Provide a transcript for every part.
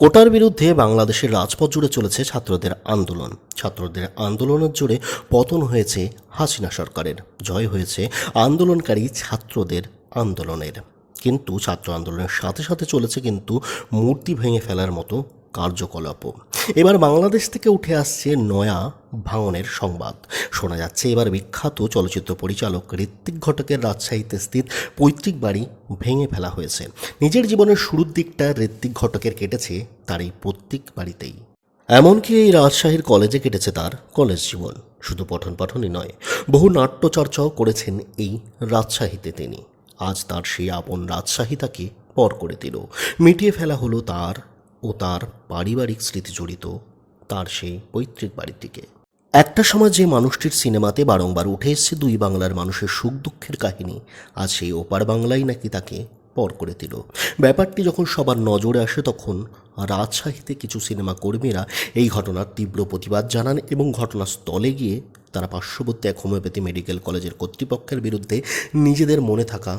কোটার বিরুদ্ধে বাংলাদেশের রাজপথ জুড়ে চলেছে ছাত্রদের আন্দোলন। ছাত্রদের আন্দোলনের জোরে পতন হয়েছে হাসিনা সরকারের। জয় হয়েছে আন্দোলনকারী ছাত্রদের আন্দোলনের। কিন্তু ছাত্র আন্দোলনের সাথে সাথে চলেছে কিন্তু মূর্তি ভেঙে ফেলার মতো কার্যকলাপও। এবার বাংলাদেশ থেকে উঠে আসছে নয়া ভাঙনের সংবাদ। শোনা যাচ্ছে এবার বিখ্যাত চলচ্চিত্র পরিচালক ঋত্বিক ঘটকের রাজশাহীতে স্থিত পৈতৃক বাড়ি ভেঙে ফেলা হয়েছে। নিজের জীবনের শুরুর দিকটা ঋত্বিক ঘটকের কেটেছে তার এই পৈতৃক বাড়িতেই। এমনকি এই রাজশাহীর কলেজে কেটেছে তার কলেজ জীবন। শুধু পঠন পাঠনই নয়, বহু নাট্যচর্চাও করেছেন এই রাজশাহীতে তিনি। আজ তার সেই আপন রাজশাহী তাকে পর করে দিল। মিটিয়ে ফেলা হলো তার ও তার পারিবারিক স্মৃতি জড়িত, তার সেই পৈতৃক বাড়িটিকে একটা সময় যে মানুষটির সিনেমাতে বারংবার উঠে এসছে দুই বাংলার মানুষের সুখ দুঃখের কাহিনী, আজ সেই ওপার বাংলাই নাকি তাকে পর করে দিল। ব্যাপারটি যখন সবার নজরে আসে তখন রাজশাহীতে কিছু সিনেমা কর্মীরা এই ঘটনার তীব্র প্রতিবাদ জানান এবং ঘটনাস্থলে গিয়ে তারা পার্শ্ববর্তী এক হোমিওপ্যাথি মেডিকেল কলেজের কর্তৃপক্ষের বিরুদ্ধে নিজেদের মনে থাকা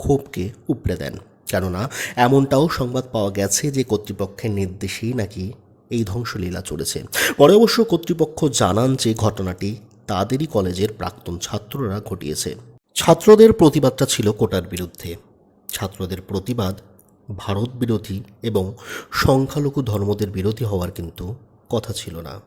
ক্ষোভকে উপড়ে দেন। কেননা এমনটাও সংবাদ পাওয়া গেছে যে কর্তৃপক্ষের নির্দেশেই নাকি এই ধ্বংসলীলা চলেছে। পরে অবশ্য কর্তৃপক্ষ জানান যে ঘটনাটি তাদেরই কলেজের প্রাক্তন ছাত্ররা ঘটিয়েছে। ছাত্রদের প্রতিবাদটা ছিল কোটার বিরুদ্ধে। ছাত্রদের প্রতিবাদ ভারত বিরোধী এবং সংখ্যালঘু ধর্মদের বিরোধী হওয়ার কিন্তু কথা ছিল না।